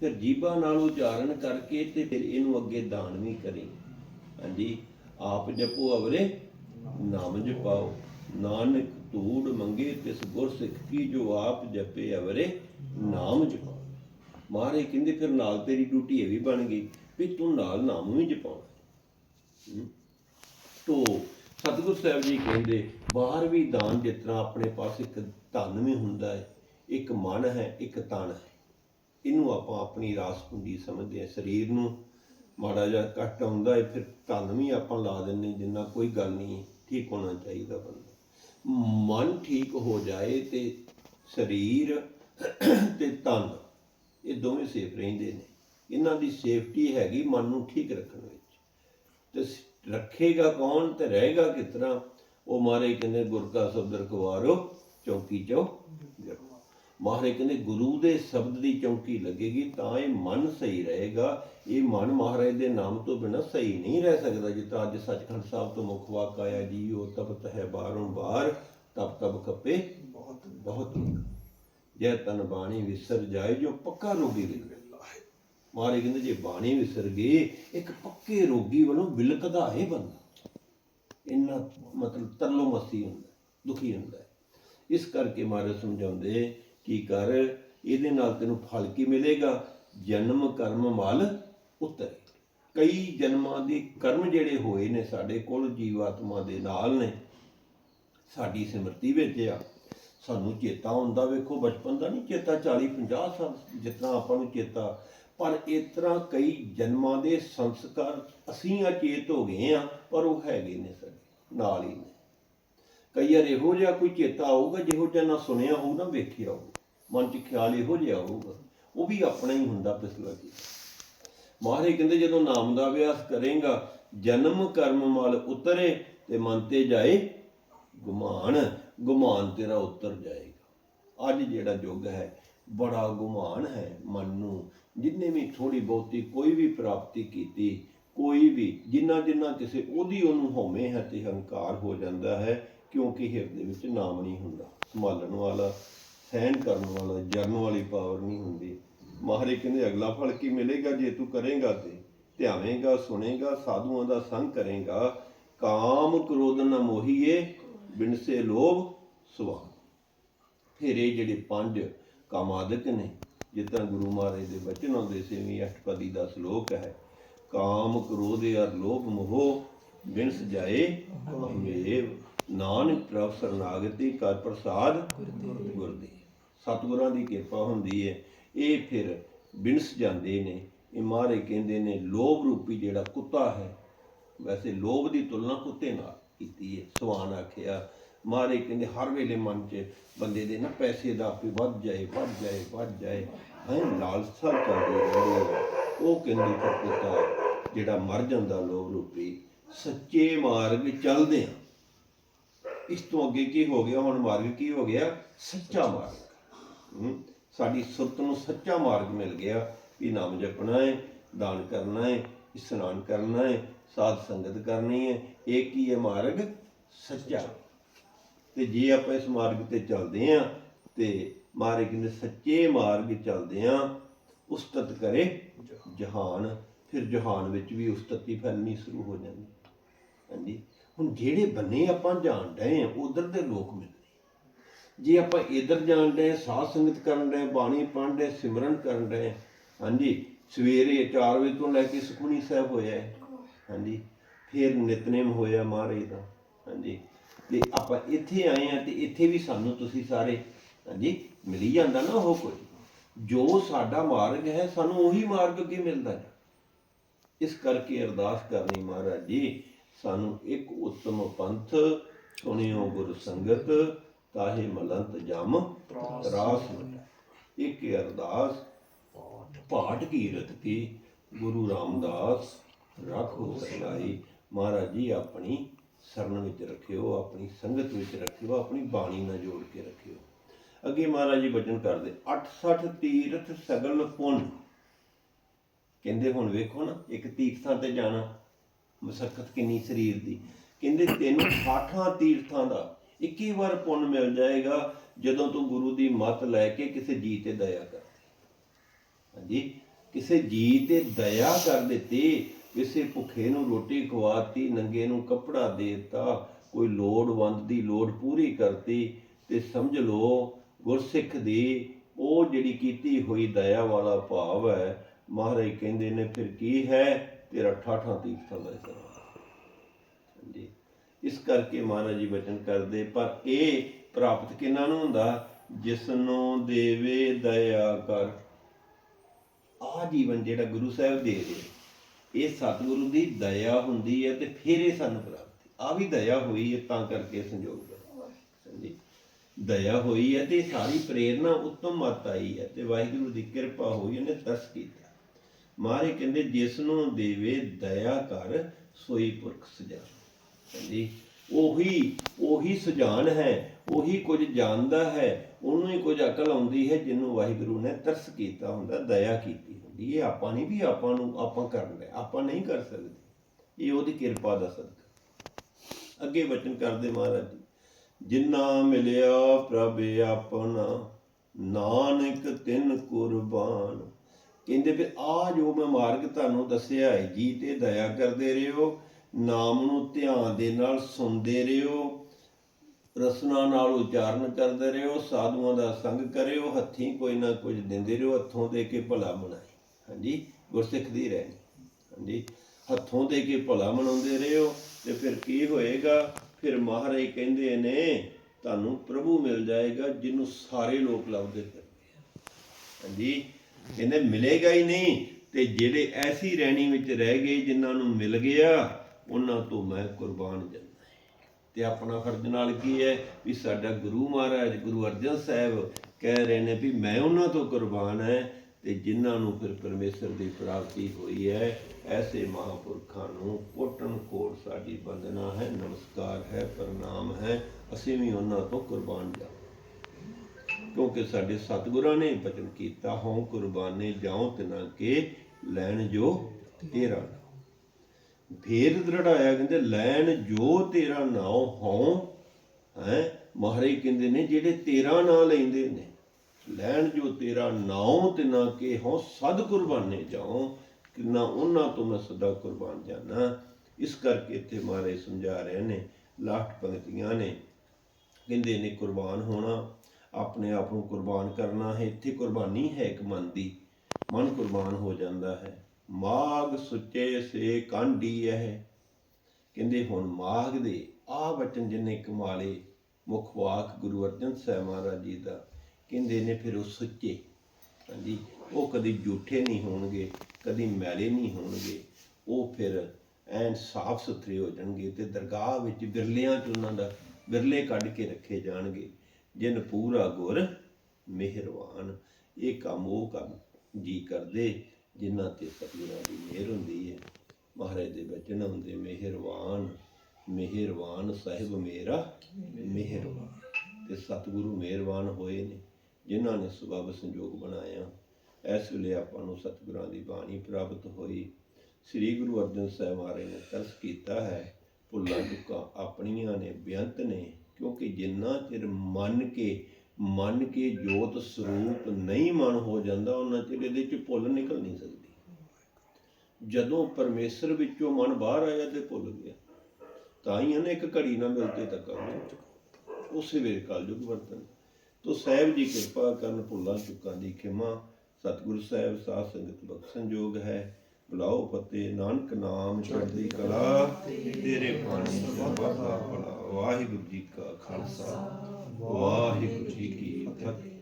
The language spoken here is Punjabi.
ਫਿਰ ਜੀਭਾਂ ਨਾਲ ਉਚਾਰਨ ਕਰਕੇ ਤੇ ਫਿਰ ਇਹਨੂੰ ਅੱਗੇ ਦਾਨ ਵੀ ਕਰੀ। ਹਾਂਜੀ, ਆਪ ਜਪੋ ਅਵਰੇ, ਨਾਮ ਜਪਾਓ। ਨਾਨਕ ਧੂੜ ਮੰਗੇ ਤਿਸ ਗੁਰ ਸਿੱਖ ਕੀ ਜੋ ਆਪ ਜਪੇ ਅਵਰੇ, ਨਾਮ ਜਪਾਓ। ਮਾਰੇ ਕਹਿੰਦੇ ਫਿਰ ਨਾਲ ਤੇਰੀ ਡਿਊਟੀ ਇਹ ਵੀ ਬਣ ਗਈ ਵੀ ਤੂੰ ਨਾਲ ਨਾਮ ਵੀ ਜਪਾਉਣਾ। ਹਮ। ਤੋ ਸਤਿਗੁਰ ਸਾਹਿਬ ਜੀ ਕਹਿੰਦੇ, ਬਾਹਰ ਵੀ ਦਾਨ ਜਿਸ ਤਰ੍ਹਾਂ ਆਪਣੇ ਪਾਸ ਇੱਕ ਧਨ ਵੀ ਹੁੰਦਾ ਹੈ, ਇੱਕ ਮਨ ਹੈ, ਇੱਕ ਤਨ ਹੈ। ਇਹਨੂੰ ਆਪਾਂ ਆਪਣੀ ਰਾਸ ਪੂੰਜੀ ਸਮਝਦੇ ਹਾਂ। ਸਰੀਰ ਨੂੰ ਮਾੜਾ ਜਿਹਾ ਘੱਟ ਆਉਂਦਾ ਹੈ, ਫਿਰ ਧਨ ਵੀ ਆਪਾਂ ਲਾ ਦਿੰਨੇ ਜਿੰਨਾ ਕੋਈ ਗੱਲ ਨਹੀਂ ਠੀਕ ਹੋਣਾ ਚਾਹੀਦਾ ਬੰਦਾ। ਮਨ ਠੀਕ ਹੋ ਜਾਏ ਤੇ ਸਰੀਰ ਤੇ ਤਨ ਇਹ ਦੋਵੇਂ ਸੇਫ ਰਹਿੰਦੇ ਨੇ। ਇਹਨਾਂ ਦੀ ਸੇਫਟੀ ਹੈਗੀ ਮਨ ਨੂੰ ਠੀਕ ਰੱਖਣ ਵਿੱਚ। ਤੇ ਰੱਖੇਗਾ ਕੌਣ ਤੇ ਰਹੇਗਾ ਕਿਸ ਤਰ੍ਹਾਂ, ਉਹ ਮਾਰੇ ਕਹਿੰਦੇ ਗੁਰ ਕਾ ਸ਼ਬਦ ਰਖਵਾਰੋ, ਚੌਕੀ ਚੋ ਮਾਰੇ ਕਹਿੰਦੇ ਗੁਰੂ ਦੇ ਸ਼ਬਦ ਦੀ ਚੌਕੀ ਲੱਗੇਗੀ ਤਾਂ ਇਹ ਮਨ ਸਹੀ ਰਹੇਗਾ। ਇਹ ਮਨ ਮਹਾਰਾਜ ਦੇ ਨਾਮ ਤੋਂ ਬਿਨਾਂ ਸਹੀ ਨਹੀਂ ਰਹਿ ਸਕਦਾ। ਜਿੱਦਾਂ ਅੱਜ ਸੱਚਖੰਡ ਸਾਹਿਬ ਤੋਂ ਮੁਖ ਵਾਕ ਆਇਆ ਜੀ ਉਹ ਤਪਤ ਹੈ ਬਾਹਰੋਂ ਬਾਹਰ ਤਪ ਤਪ ਖੱਪੇ ਬਹੁਤ ਬਹੁਤ ਜੈ ਤਨ ਬਾਣੀ ਵਿਸਰ ਜਾਏ ਜੋ ਪੱਕਾ ਰੋਗੀ ਵਿਗੜੇ ਮਾਰੇ ਕਹਿੰਦੇ ਜੇ ਬਾਣੀ ਵਿਸਰ ਗਏ ਇੱਕ ਪੱਕੇ ਰੋਗੀ ਵੱਲੋਂ ਬਿਲਕਦਾ ਹੈ ਬੰਦਾ। ਇੰਨਾ ਮਤਲਬ ਤਰਲੋ ਮਸੀ ਹੁੰਦਾ ਦੁਖੀ ਹੁੰਦਾ ਹੈ। ਇਸ ਕਰਕੇ ਮਾਰੇ ਸਮਝਾਉਂਦੇ ਕੀ ਕਰ? ਇਹਦੇ ਨਾਲ ਤੈਨੂੰ ਫਲ ਕੀ ਮਿਲੇਗਾ? ਜਨਮ, ਕਰਮ, ਮਲ ਉਤਰੇ। ਕਈ ਜਨਮਾਂ ਦੇ ਕਰਮ ਜਿਹੜੇ ਹੋਏ ਨੇ ਸਾਡੇ ਕੋਲ, ਜੀਵਾਤਮਾ ਦੇ ਨਾਲ ਨੇ। ਸਾਡੀ ਸਿਮਰਤੀ ਵਿੱਚ ਆ। ਸਾਨੂੰ ਚੇਤਾ ਹੁੰਦਾ, ਵੇਖੋ, ਬਚਪਨ ਦਾ ਨਹੀਂ ਚੇਤਾ 40 50 ਸਾਲ ਜਿਸ ਤਰ੍ਹਾਂ ਆਪਾਂ ਨੂੰ ਚੇਤਾ। ਪਰ ਇਸ ਤਰ੍ਹਾਂ ਕਈ ਜਨਮਾਂ ਦੇ ਸੰਸਕਾਰ ਅਸੀਂ ਅਚੇਤ ਹੋ ਗਏ ਆ, ਪਰ ਉਹ ਹੈਗੇ ਨੇ ਸਾਡੇ, ਨਾਲ ਹੀ ਨੇ। ਕਈ ਵਾਰ ਇਹੋ ਜਿਹਾ ਕੋਈ ਚੇਤਾ ਆਊਗਾ, ਜਿਹੋ ਜਿਹਾ ਨਾ ਸੁਣਿਆ ਹੋਊ, ਨਾ ਵੇਖਿਆ ਹੋਊ। ਮਨ 'ਚ ਖਿਆਲ ਇਹੋ ਜਿਹਾ ਹੋਊਗਾ, ਉਹ ਵੀ ਆਪਣਾ ਹੀ ਹੁੰਦਾ ਪਿਛਲਾ ਜੀ ਮਹਾਰਾਜ ਕਹਿੰਦੇ ਜਦੋਂ ਨਾਮ ਦਾ ਅਭਿਆਸ ਕਰੇਗਾ, ਜਨਮ ਕਰਮ ਮਲ ਉਤਰੇ ਤੇ ਮਨ ਤੇ ਜਾਏ ਗੁਮਾਨ ਗੁਮਾਨ ਤੇਰਾ ਉਤਰ ਜਾਏਗਾ। ਅੱਜ ਜਿਹੜਾ ਯੁੱਗ ਹੈ, ਬੜਾ ਗੁਮਾਨ ਹੈ ਮਨ ਨੂੰ, ਜਿੰਨੇ ਵੀ ਥੋੜੀ ਬਹੁਤੀ ਕੋਈ ਵੀ ਪ੍ਰਾਪਤੀ ਕੀਤੀ, ਕੋਈ ਵੀ, ਜਿੰਨਾ ਜਿੰਨਾ ਕਿਸੇ ਉਹਦੀ ਉਹਨੂੰ ਹਉਮੈ ਹੈ ਤੇ ਹੰਕਾਰ ਹੋ ਜਾਂਦਾ ਹੈ, ਕਿਉਂਕਿ ਹਿਰਦੇ ਵਿੱਚ ਨਾਮ ਨਹੀਂ ਹੁੰਦਾ, ਸੰਭਾਲਣ ਵਾਲਾ ਸਹਿਨ ਕਰਨ ਵਾਲਾ ਜਰਨ ਵਾਲੀ ਪਾਵਰ ਨਹੀਂ ਹੁੰਦੀ। ਮਹਾਰਾਜ ਕਹਿੰਦੇ ਅਗਲਾ ਫਲ ਕੀ ਮਿਲੇਗਾ ਜੇ ਤੂੰ ਕਰੇਗਾ ਤੇ? ਧਿਆਵੇਂਗਾ ਸੁਣੇਗਾ ਸਾਧੂਆਂ ਦਾ ਸੰਗ ਕਰੇਗਾ। ਕਾਮ ਕ੍ਰੋਧ ਨ ਮੋਹੀਏ ਬਿਨਸੇ ਲੋਭ ਸੁਭਾਨ ਫਿਰ ਇਹ ਜਿਹੜੇ ਪੰਜ ਕਾਮਾਦਿਕ ਨੇ ਜਿੱਦਾਂ ਗੁਰੂ ਮਹਾਰਾਜ ਦੇ ਬਚਨ ਆਉਂਦੇ ਸੇਵੀਂ ਅਸ਼ਟਪਦੀ ਦਾ ਸ਼ਲੋਕ ਹੈ ਕਾਮ ਕ੍ਰੋਧ ਅਰ ਲੋਭ ਮੋਹ ਬਿਨਸ ਜਾਏ ਮੇਵ ਨਾਨਕ ਪ੍ਰਭ ਸਰਨਾਗਤੀ ਕਰ ਪ੍ਰਸਾਦ ਗੁਰਦੇ ਸਤਿਗੁਰਾਂ ਦੀ ਕਿਰਪਾ ਹੁੰਦੀ ਹੈ ਇਹ ਫਿਰ ਬਿਨਸ ਜਾਂਦੇ ਨੇ। ਇਹ ਮਹਾਰਾਜ ਕਹਿੰਦੇ ਨੇ, ਲੋਭ ਰੂਪੀ ਜਿਹੜਾ ਕੁੱਤਾ ਹੈ, ਵੈਸੇ ਲੋਭ ਦੀ ਤੁਲਨਾ ਕੁੱਤੇ ਨਾਲ ਕੀਤੀ ਹੈ ਸਵਾਨ ਆਖਿਆ, ਮਾਰੇ ਕਹਿੰਦੇ, ਹਰ ਵੇਲੇ ਮਨ 'ਚ ਬੰਦੇ ਦੇ ਨਾ ਪੈਸੇ ਦਾ ਵੀ ਵੱਧ ਜਾਏ ਵੱਧ ਜਾਏ ਵੱਧ ਜਾਏ। ਹੈ ਲਾਲਸਾ ਚੱਲਦੀ ਰਹਿੰਦੀ ਉਹ ਕਹਿੰਦੇ ਫਿਰ ਕੁੱਤਾ ਜਿਹੜਾ ਮਰ ਜਾਂਦਾ ਲੋਭ ਰੂਪੀ, ਸੱਚੇ ਮਾਰਗ ਚੱਲਦੇ ਆ। ਇਸ ਤੋਂ ਅੱਗੇ ਕੀ ਹੋ ਗਿਆ? ਹੁਣ ਮਾਰਗ ਕੀ ਹੋ ਗਿਆ? ਸੱਚਾ ਮਾਰਗ। ਸਾਡੀ ਸੁਰਤ ਨੂੰ ਸੱਚਾ ਮਾਰਗ ਮਿਲ ਗਿਆ ਵੀ ਨਾਮ ਜਪਣਾ ਹੈ, ਦਾਨ ਕਰਨਾ ਹੈ, ਇਸ਼ਨਾਨ ਕਰਨਾ ਹੈ, ਸਾਧ ਸੰਗਤ ਕਰਨੀ ਹੈ। ਇਹ ਕੀ ਹੈ ਮਾਰਗ? ਸੱਚਾ। ਤੇ ਜੇ ਆਪਾਂ ਇਸ ਮਾਰਗ ਤੇ ਚੱਲਦੇ ਆਂ ਤੇ ਮਾਰੇ ਕਹਿੰਦੇ ਸੱਚੇ ਮਾਰਗ ਚੱਲਦੇ ਆਂ ਉਸਤਤ ਕਰੇ ਜਹਾਨ। ਫਿਰ ਜਹਾਨ ਵਿੱਚ ਵੀ ਉਸਤਤੀ ਫੈਲਣੀ ਸ਼ੁਰੂ ਹੋ ਜਾਂਦੀ। ਹਾਂਜੀ? ਹੁਣ ਜਿਹੜੇ ਬੰਨੇ ਆਪਾਂ ਜਾਣ ਡਏ ਆਂ ਉਧਰ ਦੇ ਲੋਕ ਮਿਲਦੇ ਜੇ ਆਪਾਂ ਇਧਰ ਜਾਣ ਡਏ, ਸਾਧ ਸੰਗਤ ਕਰਨ ਡਏ, ਬਾਣੀ ਪੜ੍ਹਨ ਡਏ, ਸਿਮਰਨ ਕਰਨ ਡਏ, ਹਾਂਜੀ, ਸਵੇਰੇ 4 ਵਜੇ ਤੋਂ ਲੈ ਕੇ ਸੁਖਮਨੀ ਸਾਹਿਬ ਹੋਇਆ ਹਾਂਜੀ, ਫਿਰ ਨਿਤਨੇਮ ਹੋਇਆ ਮਹਾਰਾਜ ਦਾ। ਹਾਂਜੀ, ਤੇ ਆਪਾਂ ਇੱਥੇ ਆਏ ਆ ਤੇ ਇੱਥੇ ਵੀ ਸਾਨੂੰ ਤੁਸੀਂ ਸਾਰੇ, ਹਾਂਜੀ, ਮਿਲੀ ਜਾਂਦਾ ਨਾ ਉਹ ਕੋਈ ਜੋ ਸਾਡਾ ਮਾਰਗ ਹੈ, ਸਾਨੂੰ ਉਹੀ ਮਾਰਗ ਅੱਗੇ ਮਿਲਦਾ ਹੈ। ਇਸ ਕਰਕੇ ਅਰਦਾਸ ਕਰਨੀ ਮਹਾਰਾਜ ਜੀ, ਸਾਨੂੰ ਇੱਕ ਉੱਤਮ ਪੰਥ ਸੁਣਿਓ ਗੁਰ ਸੰਗਤ ਤਾਹੇ ਮਲੰਤ ਜਮ ਤਰਾਸ। ਇੱਕ ਅਰਦਾਸ ਪਾਠ। ਕੀਰਤ ਕੀ ਗੁਰੂ ਰਾਮਦਾਸ ਰੱਖੋ ਸਲਾਈ। ਮਹਾਰਾਜ ਜੀ ਆਪਣੀ ਸ਼ਰਨ ਵਿੱਚ ਰੱਖਿਓ ਆਪਣੀ ਸੰਗਤ ਵਿੱਚ ਰੱਖਿਓ ਆਪਣੀ ਬਾਣੀ ਨਾਲ ਜੋੜ ਕੇ ਰੱਖਿਓ। ਅੱਗੇ ਮਹਾਰਾਜ ਜੀ ਬਚਨ ਕਰਦੇ 68 ਤੀਰਥ ਸਗਲ ਪੁੰਨ। ਕਹਿੰਦੇ ਹੁਣ ਵੇਖੋ ਨਾ ਇੱਕ ਤੀਰਥਾਂ ਤੇ ਜਾਣਾ ਮਸਕਤ ਕਿੰਨੀ ਸਰੀਰ ਦੀ। ਕਹਿੰਦੇ ਤੈਨੂੰ 68 ਤੀਰਥਾਂ ਦਾ 21 ਵਾਰ ਪੁੰਨ ਮਿਲ ਜਾਏਗਾ ਜਦੋਂ ਤੂੰ ਗੁਰੂ ਦੀ ਮੱਤ ਲੈ ਕੇ ਕਿਸੇ ਜੀ ਤੇ ਦਇਆ ਕਰ ਹਾਂਜੀ? ਕਿਸੇ ਜੀ ਤੇ ਦਇਆ ਕਰ ਦਿੱਤੀ, ਕਿਸੇ ਭੁੱਖੇ ਨੂੰ ਰੋਟੀ ਖਵਾਤੀ, ਨੰਗੇ ਨੂੰ ਕੱਪੜਾ ਦੇਤਾ, ਕੋਈ ਲੋੜਵੰਦ ਦੀ ਲੋੜ ਪੂਰੀ ਕਰਤੀ, ਤੇ ਸਮਝ ਲਓ, ਗੁਰਸਿੱਖ ਦੀ ਉਹ ਜਿਹੜੀ ਕੀਤੀ ਹੋਈ ਦਇਆ ਵਾਲਾ ਭਾਵ ਹੈ, ਮਹਾਰਾਜ ਕਹਿੰਦੇ ਨੇ, ਫਿਰ ਕੀ ਹੈ? ਤੇਰਾ ਠਾਠਾਂ ਤੀਰਥਾਂ ਦਾ ਇਸਰਾ ਹਾਂਜੀ? ਇਸ ਕਰਕੇ ਮਹਾਰਾਜ ਜੀ ਬਚਨ ਕਰਦੇ, ਪਰ ਇਹ ਪ੍ਰਾਪਤ ਕਿਨਾਂ ਨੂੰ ਹੁੰਦਾ? ਜਿਸ ਨੂੰ ਦੇਵੇ ਦਇਆ ਕਰ। ਆ ਜੀਵਨ ਜਿਹੜਾ ਗੁਰੂ ਸਾਹਿਬ ਦੇ ਰਹੇ। ਇਹ ਸਤਿਗੁਰੂ ਦੀ ਦਇਆ ਹੁੰਦੀ ਹੈ ਤੇ ਫਿਰ ਇਹ ਸਾਨੂੰ ਪ੍ਰਾਪਤੀ ਆ ਵੀ ਦਇਆ ਹੋਈ ਹੈ, ਤਾਂ ਕਰਕੇ ਸੰਜੋਗ ਬਣਾ ਦਇਆ ਹੋਈ ਹੈ ਤੇ ਸਾਰੀ ਪ੍ਰੇਰਣਾ ਉੱਤਮ ਮਤ ਆਈ ਹੈ ਤੇ ਵਾਹਿਗੁਰੂ ਦੀ ਕਿਰਪਾ ਹੋਈ ਉਹਨੇ ਤਰਸ ਕੀਤਾ। ਮਾਰੇ ਕਹਿੰਦੇ ਜਿਸ ਨੂੰ ਦੇਵੇ ਦਇਆ ਕਰ, ਸੋਈ ਪੁਰਖ ਸਜਾ। ਹਾਂਜੀ। ਉਹੀ ਉਹੀ ਸੁਜਾਨ ਹੈ, ਉਹੀ ਕੁਝ ਜਾਣਦਾ ਹੈ, ਉਹਨੂੰ ਹੀ ਕੁਝ ਅਕਲ ਆਉਂਦੀ ਹੈ ਜਿਹਨੂੰ ਵਾਹਿਗੁਰੂ ਨੇ ਤਰਸ ਕੀਤਾ ਹੁੰਦਾ, ਦਇਆ ਕੀਤੀ ਹੁੰਦੀ। ਇਹ ਆਪਾਂ ਨਹੀਂ ਵੀ ਆਪਾਂ ਨੂੰ ਆਪਾਂ ਕਰਨ ਦੇ, ਆਪਾਂ ਨਹੀਂ ਕਰ ਸਕਦੇ। ਇਹ ਉਹਦੀ ਕਿਰਪਾ ਦਾ ਸਦਕਾ। ਅੱਗੇ ਵਚਨ ਕਰਦੇ ਮਹਾਰਾਜ ਜੀ ਜਿਨ੍ਹਾਂ ਮਿਲਿਆ ਪ੍ਰਭ ਆਪਣਾ, ਨਾਨਕ ਤਿੰਨ ਕੁਰਬਾਨ। ਕਹਿੰਦੇ ਵੀ ਆ ਜੋ ਮੈਂ ਮਾਰਗ ਤੁਹਾਨੂੰ ਦੱਸਿਆ ਹੈ, ਜੀ ਤੇ ਦਇਆ ਕਰਦੇ ਰਹੋ ਨਾਮ ਨੂੰ ਧਿਆਨ ਦੇ ਨਾਲ ਸੁਣਦੇ ਰਹੋ, ਰਸਨਾ ਨਾਲ ਉਚਾਰਨ ਕਰਦੇ ਰਹੋ, ਸਾਧੂਆਂ ਦਾ ਸੰਗ ਕਰਿਓ, ਹੱਥੀਂ ਕੋਈ ਨਾ ਕੁਝ ਦਿੰਦੇ ਰਹੋ, ਹੱਥੋਂ ਦੇ ਕੇ ਭਲਾ ਮਨਾਏ। ਹਾਂਜੀ, ਗੁਰਸਿੱਖ ਦੀ ਰਹਿਣੀ ਹਾਂਜੀ, ਹੱਥੋਂ ਦੇ ਕੇ ਭਲਾ ਮਨਾਉਂਦੇ ਰਹੋ ਤੇ ਫਿਰ ਕੀ ਹੋਏਗਾ? ਫਿਰ ਮਹਾਰਾਜ ਕਹਿੰਦੇ ਨੇ, ਤੁਹਾਨੂੰ ਪ੍ਰਭੂ ਮਿਲ ਜਾਏਗਾ, ਜਿਹਨੂੰ ਸਾਰੇ ਲੋਕ ਲੱਭਦੇ ਫਿਰਦੇ ਆ। ਹਾਂਜੀ, ਕਹਿੰਦੇ, ਮਿਲੇਗਾ ਹੀ ਨਹੀਂ ਤੇ ਜਿਹੜੇ ਐਸੀ ਰਹਿਣੀ ਵਿੱਚ ਰਹਿ ਗਏ, ਜਿਨ੍ਹਾਂ ਨੂੰ ਮਿਲ ਗਿਆ ਉਹਨਾਂ ਤੋਂ ਮੈਂ ਕੁਰਬਾਨ ਜਾਂਦਾ ਤੇ ਆਪਣਾ ਫਰਜ਼ ਨਾਲ ਕੀ ਹੈ ਵੀ ਸਾਡਾ ਗੁਰੂ ਮਹਾਰਾਜ, ਗੁਰੂ ਅਰਜਨ ਸਾਹਿਬ ਕਹਿ ਰਹੇ ਨੇ ਵੀ ਮੈਂ ਉਹਨਾਂ ਤੋਂ ਕੁਰਬਾਨ ਹੈ ਤੇ ਜਿਨ੍ਹਾਂ ਨੂੰ ਫਿਰ ਪਰਮੇਸ਼ਰ ਦੀ ਪ੍ਰਾਪਤੀ ਹੋਈ ਹੈ, ਐਸੇ ਮਹਾਪੁਰਖਾਂ ਨੂੰ ਕੋਟਨ ਕੋਟ ਸਾਡੀ ਬੰਦਨਾ ਹੈ, ਨਮਸਕਾਰ ਹੈ, ਪ੍ਰਣਾਮ ਹੈ, ਅਸੀਂ ਵੀ ਉਹਨਾਂ ਤੋਂ ਕੁਰਬਾਨ ਜਾ ਕਿਉਂਕਿ ਸਾਡੇ ਸਤਿਗੁਰਾਂ ਨੇ ਬਚਨ ਕੀਤਾ ਹੋਂ ਕੁਰਬਾਨੇ ਜਾਉ ਤਿਨਾਂ ਕੇ ਲੈਣ ਜੋ ਤੇਰਾ ਫੇਰ ਦ੍ਰਿੜਾਇਆ ਕਹਿੰਦੇ ਲੈਣ ਜੋ ਤੇਰਾ ਨਾਉ ਹੋਂ ਹੈ ਮਹਾਰਾਜ ਕਹਿੰਦੇ ਨੇ ਜਿਹੜੇ ਤੇਰਾ ਨਾਂ ਲੈਂਦੇ ਨੇ ਲੈਣ ਜੋ ਤੇਰਾ ਨਾਉ ਨਾ ਕੇ ਹੋਂ ਸਦ ਕੁਰਬਾਨੇ ਜਾਉ ਕਿੰਨਾ ਉਹਨਾਂ ਤੋਂ ਮੈਂ ਸਦਾ ਕੁਰਬਾਨ ਜਾਣਾ ਇਸ ਕਰਕੇ ਇੱਥੇ ਮਹਾਰਾਜ ਸਮਝਾ ਰਹੇ ਨੇ ਲਾਸਟ ਪੰਕਤੀਆਂ ਨੇ ਕਹਿੰਦੇ ਨੇ ਕੁਰਬਾਨ ਹੋਣਾ ਆਪਣੇ ਆਪ ਨੂੰ ਕੁਰਬਾਨ ਕਰਨਾ ਹੈ ਇੱਥੇ ਕੁਰਬਾਨੀ ਹੈ ਇੱਕ ਮਨ ਦੀ ਮਨ ਕੁਰਬਾਨ ਹੋ ਜਾਂਦਾ ਹੈ ਮਾਗ ਸੁੱਚੇ ਸੇ ਕਾਂਢੀ ਹੈ ਕਹਿੰਦੇ ਹੁਣ ਮਾਗ ਦੇ ਆ ਬਚਨ ਜਿਨੇ ਕਮਾਲੇ ਮੁਖ ਗੁਰੂ ਅਰਜਨ ਸਾਹਿਬ ਮਹਾਰਾਜ ਜੀ ਦਾ। ਕਹਿੰਦੇ ਨੇ ਫਿਰ ਉਹ ਸੁੱਚੇ। ਹਾਂਜੀ, ਉਹ ਕਦੀ ਝੂਠੇ ਨਹੀਂ ਹੋਣਗੇ, ਕਦੀ ਮੈਲੇ ਨਹੀਂ ਹੋਣਗੇ। ਉਹ ਫਿਰ ਐਨ ਸਾਫ਼ ਸੁਥਰੇ ਹੋ ਜਾਣਗੇ ਤੇ ਦਰਗਾਹ ਵਿੱਚ ਬਿਰਲਿਆਂ ਚ ਉਹਨਾਂ ਦਾ ਬਿਰਲੇ ਕੱਢ ਕੇ ਰੱਖੇ ਜਾਣਗੇ, ਜਿਨ ਪੂਰਾ ਗੁਰ ਮਿਹਰਬਾਨ ਇਹ ਕੰਮ ਉਹ ਕੰਮ ਜੀ ਕਰਦੇ ਜਿਨ੍ਹਾਂ ਤੇ ਸਤਿਗੁਰਾਂ ਦੀ ਮਿਹਰ ਹੁੰਦੀ ਹੈ, ਮਹਾਰਾਜ ਦੇ ਬਚਨ ਹੁੰਦੇ ਮਿਹਰਵਾਨ ਮਿਹਰਵਾਨ ਸਾਹਿਬ ਮੇਰਾ ਮਿਹਰਬਾਨ। ਤੇ ਸਤਿਗੁਰੂ ਮਿਹਰਬਾਨ ਹੋਏ ਨੇ, ਜਿਨ੍ਹਾਂ ਨੇ ਸਬਬ ਸੰਜੋਗ ਬਣਾਇਆ। ਇਸ ਵੇਲੇ ਆਪਾਂ ਨੂੰ ਸਤਿਗੁਰਾਂ ਦੀ ਬਾਣੀ ਪ੍ਰਾਪਤ ਹੋਈ। ਸ੍ਰੀ ਗੁਰੂ ਅਰਜਨ ਸਾਹਿਬ ਮਹਾਰਾਜ ਨੇ ਤਰਸ ਕੀਤਾ ਹੈ, ਭੁੱਲਾਂ ਚੁੱਕਾਂ ਆਪਣੀਆਂ ਨੇ ਬੇਅੰਤ ਨੇ, ਕਿਉਂਕਿ ਜਿੰਨਾ ਚਿਰ ਮੰਨ ਕੇ ਮੰਨ ਕੇ ਜੋਤ ਸਰੂਪ ਨਹੀਂ ਮਨ ਹੋ ਜਾਂਦਾ, ਉਹਨਾਂ ਚਿਰ ਇਹਦੇ ਚ ਭੁੱਲ ਨਿਕਲ ਨਹੀਂ ਸਕਦੀ। ਜਦੋਂ ਪਰਮੇਸ਼ਰ ਵਿੱਚੋਂ ਮਨ ਬਾਹਰ ਆਇਆ ਤੇ ਭੁੱਲ ਗਿਆ। ਤਾਂ ਹੀ ਇਹਨੇ ਇੱਕ ਘੜੀ ਨਾ ਮਿਲਤੇ ਤੱਕ ਉਸੇ ਵੇਲੇ ਕਲਯੁਗ ਵਰਤਨ। ਤੋ ਸਾਹਿਬ ਜੀ ਕਿਰਪਾ ਕਰਨ ਭੁੱਲਾਂ, ਚੁੱਕਾਂ ਦੀ ਖਿਮਾ। ਸਤਿਗੁਰੂ ਸਾਹਿਬ, ਸਾਧ ਸੰਗਤ ਬਖਸ਼ਣ ਯੋਗ ਹੈ। ਬੁਲਾਓ ਫਤਿਹ, ਨਾਨਕ ਨਾਮ ਚੜ੍ਹਦੀ ਕਲਾ। ਤੇਰੇ ਬਾਣੀ ਸਭਾ ਦਾ ਭਲਾ। ਵਾਹਿਗੁਰੂ ਜੀ ਕਾ ਖਾਲਸਾ। ਵਾਹਿਗੁਰੂ ਜੀ ਕੀ ਫਤਿਹ।